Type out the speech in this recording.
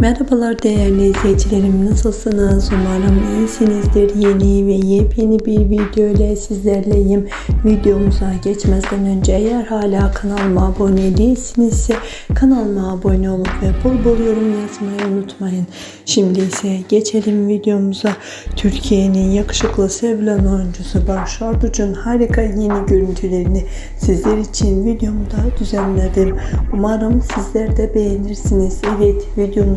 Merhabalar değerli izleyicilerim nasılsınız? Umarım iyisinizdir. Yeni ve yepyeni bir video ile sizlerleyim. Videomuza geçmeden önce eğer hala kanalıma abone değilsinizse kanalıma abone olup ve bol bol yorum yazmayı unutmayın. Şimdi ise geçelim videomuza. Türkiye'nin yakışıklı sevilen oyuncusu Barış Arduç'un harika yeni görüntülerini sizler için videomda düzenledim. Umarım sizler de beğenirsiniz. Evet